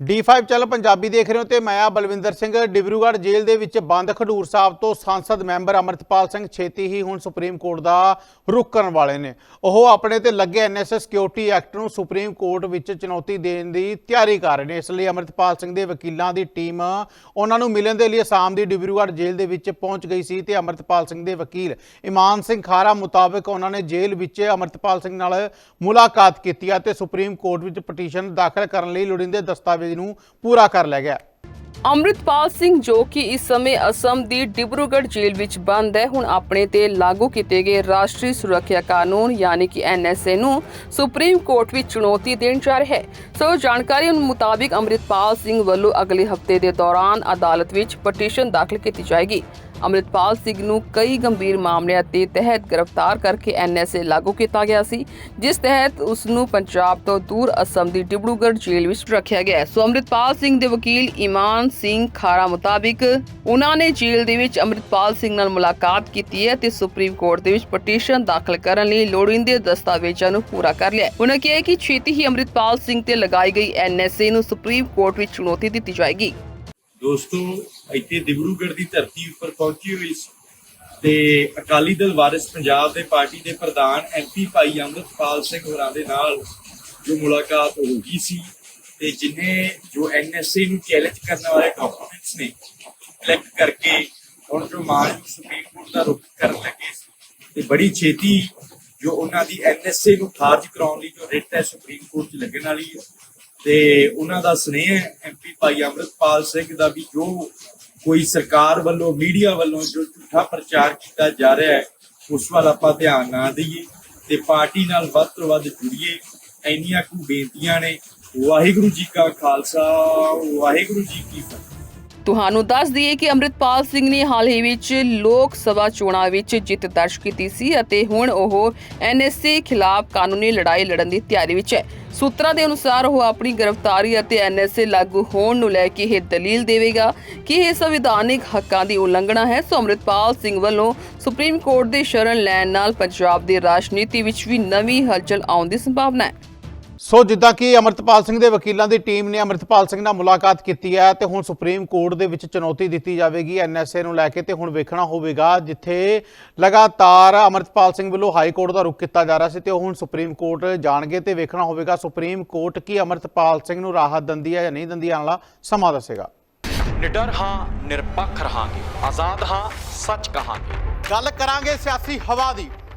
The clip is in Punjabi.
D5 ਚੱਲ ਪੰਜਾਬੀ ਦੇਖ ਰਹੇ ਹੋ ਤੇ ਮੈਂ ਆ ਬਲਵਿੰਦਰ ਸਿੰਘ, ਡਿਬਰੂਗੜ੍ਹ ਜੇਲ੍ਹ ਦੇ ਵਿੱਚ ਬੰਦ ਖਡੂਰ ਸਾਹਿਬ ਤੋਂ ਸੰਸਦ ਮੈਂਬਰ ਅਮਰਤਪਾਲ ਸਿੰਘ ਛੇਤੀ ਹੀ ਹੁਣ ਸੁਪਰੀਮ ਕੋਰਟ ਦਾ ਰੁਖ ਕਰਨ ਵਾਲੇ ਨੇ। ਉਹ ਆਪਣੇ ਤੇ ਲੱਗੇ ਐਨਐਸਐਸ ਸਿਕਿਉਰਿਟੀ ਐਕਟ ਨੂੰ ਸੁਪਰੀਮ ਕੋਰਟ ਵਿੱਚ ਚੁਣੌਤੀ ਦੇਣ ਦੀ ਤਿਆਰੀ ਕਰ ਰਹੇ ਨੇ। ਇਸ ਲਈ ਅਮਰਤਪਾਲ ਸਿੰਘ ਦੇ ਵਕੀਲਾਂ ਦੀ ਟੀਮ ਉਹਨਾਂ ਨੂੰ ਮਿਲਣ ਦੇ ਲਈ ਅਸਾਮ ਦੀ ਡਿਬਰੂਗੜ੍ਹ ਜੇਲ੍ਹ ਦੇ ਵਿੱਚ ਪਹੁੰਚ ਗਈ ਸੀ ਤੇ ਅਮਰਤਪਾਲ ਸਿੰਘ ਦੇ ਵਕੀਲ ਇਮਾਨ ਸਿੰਘ ਖਾਰਾ ਮੁਤਾਬਕ ਉਹਨਾਂ ਨੇ ਜੇਲ੍ਹ ਵਿੱਚ ਅਮਰਤਪਾਲ ਸਿੰਘ ਨਾਲ ਮੁਲਾਕਾਤ ਕੀਤੀ ਅਤੇ ਸੁਪਰੀਮ ਕੋਰਟ ਵਿੱਚ ਪਟੀਸ਼ਨ ਦਾਖਲ ਕਰਨ ਲਈ ਲੋੜੀਂਦੇ ਦਸਤਾਵੇਜ਼ ਨੂੰ ਪੂਰਾ ਕਰ ਲਿਆ ਗਿਆ। ਅੰਮ੍ਰਿਤਪਾਲ ਸਿੰਘ ਜੋ ਕਿ ਇਸ ਸਮੇਂ ਅਸਮ ਦੀ ਡਿਬਰੂਗੜ੍ਹ ਜੇਲ੍ਹ ਵਿੱਚ ਬੰਦ ਹੈ, ਹੁਣ ਆਪਣੇ ਤੇ ਲਾਗੂ ਕੀਤੇ ਗਏ ਰਾਸ਼ਟਰੀ ਸੁਰੱਖਿਆ ਕਾਨੂੰਨ ਯਾਨੀ ਕਿ ਐਨਐਸਏ ਨੂੰ ਸੁਪਰੀਮ ਕੋਰਟ ਵਿੱਚ ਚੁਣੌਤੀ ਦੇਣ ਜਾ ਰਿਹਾ ਹੈ। ਸੋ ਜਾਣਕਾਰੀ ਮੁਤਾਬਿਕ ਅੰਮ੍ਰਿਤਪਾਲ ਸਿੰਘ ਵੱਲੋਂ ਅਗਲੇ ਹਫ਼ਤੇ ਦੇ ਦੌਰਾਨ ਅਦਾਲਤ ਵਿੱਚ ਪਟੀਸ਼ਨ ਦਾਖਲ ਕੀਤੀ ਜਾਏਗੀ। ਅੰਮ੍ਰਿਤਪਾਲ ਸਿੰਘ ਨੂੰ ਕਈ ਗੰਭੀਰ ਮਾਮਲਿਆਂ ਦੇ ਤਹਿਤ ਗ੍ਰਿਫਤਾਰ ਕਰਕੇ ਐਨਐਸਏ ਲਾਗੂ ਕੀਤਾ ਗਿਆ ਸੀ, ਜਿਸ ਤਹਿਤ ਉਸ ਨੂੰ ਪੰਜਾਬ ਤੋਂ ਦੂਰ ਅਸਮ ਦੀ ਡਿਬਰੂਗੜ੍ਹ ਜੇਲ੍ਹ ਵਿੱਚ ਰੱਖਿਆ ਗਿਆ ਸੋ ਅੰਮ੍ਰਿਤਪਾਲ ਸਿੰਘ ਦੇ ਵਕੀਲ ਇਮਾਨ ਸਿੰਘ ਖਾਰਾ ਮੁਤਾਬਿਕ ਉਹਨਾਂ ਨੇ ਜੇਲ੍ਹ ਦੇ ਵਿੱਚ ਅੰਮ੍ਰਿਤਪਾਲ ਸਿੰਘ ਨਾਲ ਮੁਲਾਕਾਤ ਕੀਤੀ ਹੈ ਤੇ ਸੁਪਰੀਮ ਕੋਰਟ ਦੇ ਵਿੱਚ ਪਟੀਸ਼ਨ ਦਾਖਲ ਕਰਨ ਲਈ ਲੋੜੀਂਦੇ ਦਸਤਾਵੇਜ਼ਾਂ ਨੂੰ ਪੂਰਾ ਕਰ ਲਿਆ ਉਹਨਾਂ ਕਿਹਾ ਕਿ ਛੇਤੀ ਹੀ ਅੰਮ੍ਰਿਤਪਾਲ ਸਿੰਘ ਤੇ ਲਗਾਈ ਗਈ ਐਨਐਸਏ ਨੂੰ ਸੁਪਰੀਮ ਕੋਰਟ ਵਿੱਚ ਚੁਣੌਤੀ ਦਿੱਤੀ ਜਾਏਗੀ। ਦੋਸਤੋ, ਇੱਥੇ ਦਿਬਰੂਗੜ੍ਹ ਦੀ ਧਰਤੀ ਉੱਪਰ ਪਹੁੰਚੀ ਹੋਈ ਸੀ ਤੇ ਅਕਾਲੀ ਦਲ ਵਾਰਿਸ ਪੰਜਾਬ ਦੇ ਪਾਰਟੀ ਦੇ ਪ੍ਰਧਾਨ ਐਮਪੀ ਭਾਈ ਅੰਮ੍ਰਿਤਪਾਲ ਸਿੰਘ ਹੋਰਾਂ ਦੇ ਨਾਲ ਜੋ ਮੁਲਾਕਾਤ ਹੋ ਸੀ ਤੇ ਜਿਨੇ ਜੋ ਐਨਐਸਏ ਨੂੰ ਚੈਲੰਜ ਕਰਨ ਵਾਲੇ ਡਾਕੂਮੈਂਟਸ ਨੇ ਕਲੈਕਟ ਕਰਕੇ ਹੁਣ ਜੋ ਮਾਨ ਸੁਪਰੀਮ ਕੋਰਟ ਦਾ ਰੁਖ ਕਰਨ ਲੱਗੇ ਤੇ ਬੜੀ ਛੇਤੀ ਜੋ ਉਹਨਾਂ ਦੀ ਐਨਐਸਏ ਨੂੰ ਖਾਰਜ ਕਰਾਉਣ ਲਈ ਜੋ ਰਿਟ ਹੈ ਸੁਪਰੀਮ ਕੋਰਟ 'ਚ ਲੱਗਣ ਵਾਲੀ ਹੈ, ਤੇ ਉਹਨਾਂ ਦਾ ਸੁਨੇਹਾ ਹੈ ਐਮਪੀ ਭਾਈ ਅੰਮ੍ਰਿਤਪਾਲ ਸਿੰਘ ਦਾ ਵੀ ਜੋ ਕੋਈ ਸਰਕਾਰ ਵੱਲੋਂ, ਮੀਡੀਆ ਵੱਲੋਂ ਜੋ ਝੂਠਾ ਪ੍ਰਚਾਰ ਕੀਤਾ ਜਾ ਰਿਹਾ ਹੈ, ਉਸ ਵੱਲ ਆਪਾਂ ਧਿਆਨ ਨਾ ਦਈਏ ਤੇ ਪਾਰਟੀ ਨਾਲ ਵੱਧ ਤੋਂ ਵੱਧ ਜੁੜੀਏ, ਇੰਨੀਆਂ ਕੁ ਬੇਨਤੀਆਂ ਨੇ ਵਾਹਿਗੁਰੂ ਜੀ ਕਾ ਖਾਲਸਾ, ਵਾਹਿਗੁਰੂ ਜੀ ਕੀ ਫਤਿਹ। ਤੁਹਾਨੂੰ ਦੱਸ ਦਈਏ ਕਿ ਅੰਮ੍ਰਿਤਪਾਲ ਸਿੰਘ ਨੇ ਹਾਲ ਹੀ ਵਿੱਚ ਲੋਕ ਸਭਾ ਚੋਣਾਂ ਵਿੱਚ ਜਿੱਤ ਦਰਜ ਕੀਤੀ ਸੀ ਅਤੇ ਹੁਣ ਉਹ ਐਨਐਸਏ ਖਿਲਾਫ ਕਾਨੂੰਨੀ ਲੜਾਈ ਲੜਨ ਦੀ ਤਿਆਰੀ ਵਿੱਚ ਹੈ। ਸੂਤਰਾਂ ਦੇ ਅਨੁਸਾਰ ਉਹ ਆਪਣੀ ਗ੍ਰਿਫਤਾਰੀ ਅਤੇ ਐਨਐਸਏ ਲਾਗੂ ਹੋਣ ਨੂੰ ਲੈ ਕੇ ਇਹ ਦਲੀਲ ਦੇਵੇਗਾ ਕਿ ਇਹ ਸੰਵਿਧਾਨਿਕ ਹੱਕਾਂ ਦੀ ਉਲੰਘਣਾ ਹੈ। ਸੋ ਅੰਮ੍ਰਿਤਪਾਲ ਸਿੰਘ ਵੱਲੋਂ ਸੁਪਰੀਮ ਕੋਰਟ ਦੇ ਸ਼ਰਨ ਲੈਣ ਨਾਲ ਪੰਜਾਬ ਦੀ ਰਾਜਨੀਤੀ ਵਿੱਚ ਵੀ ਨਵੀਂ ਹਲਚਲ ਆਉਣ ਦੀ ਸੰਭਾਵਨਾ ਹੈ। ਸੋ ਜਿੱਦਾਂ ਕਿ ਅਮਰਤਪਾਲ ਸਿੰਘ ਦੇ ਵਕੀਲਾਂ ਦੀ ਟੀਮ ਨੇ ਅਮਰਤਪਾਲ ਸਿੰਘ ਨਾਲ ਮੁਲਾਕਾਤ ਕੀਤੀ ਹੈ ਤੇ ਹੁਣ ਸੁਪਰੀਮ ਕੋਰਟ ਦੇ ਵਿੱਚ ਚੁਣੌਤੀ ਦਿੱਤੀ ਜਾਵੇਗੀ ਐਨਐਸਏ ਨੂੰ ਲੈ ਕੇ ਤੇ ਹੁਣ ਵੇਖਣਾ ਹੋਵੇਗਾ ਜਿੱਥੇ ਲਗਾਤਾਰ ਅਮਰਤਪਾਲ ਸਿੰਘ ਵੱਲੋਂ ਹਾਈ ਕੋਰਟ ਦਾ ਰੁਖ ਕੀਤਾ ਜਾ ਰਿਹਾ ਸੀ ਤੇ ਉਹ ਹੁਣ ਸੁਪਰੀਮ ਕੋਰਟ ਜਾਣਗੇ ਤੇ ਵੇਖਣਾ ਹੋਵੇਗਾ ਸੁਪਰੀਮ ਕੋਰਟ ਕੀ ਅਮਰਤਪਾਲ ਸਿੰਘ ਨੂੰ ਰਾਹਤ ਦਿੰਦੀ ਹੈ ਜਾਂ ਨਹੀਂ ਦਿੰਦੀ ਆਉਣ ਵਾਲਾ ਸਮਾਂ ਦੱਸੇਗਾ। ਨਿਡਰ ਹਾਂ ਨਿਰਪੱਖ ਰਹਾਂਗੇ। ਆਜ਼ਾਦ ਹਾਂ ਸੱਚ ਕਹਾਂਗੇ। ਗੱਲ ਕਰਾਂਗੇ ਸਿਆਸੀ ਹਵਾ ਦੀ।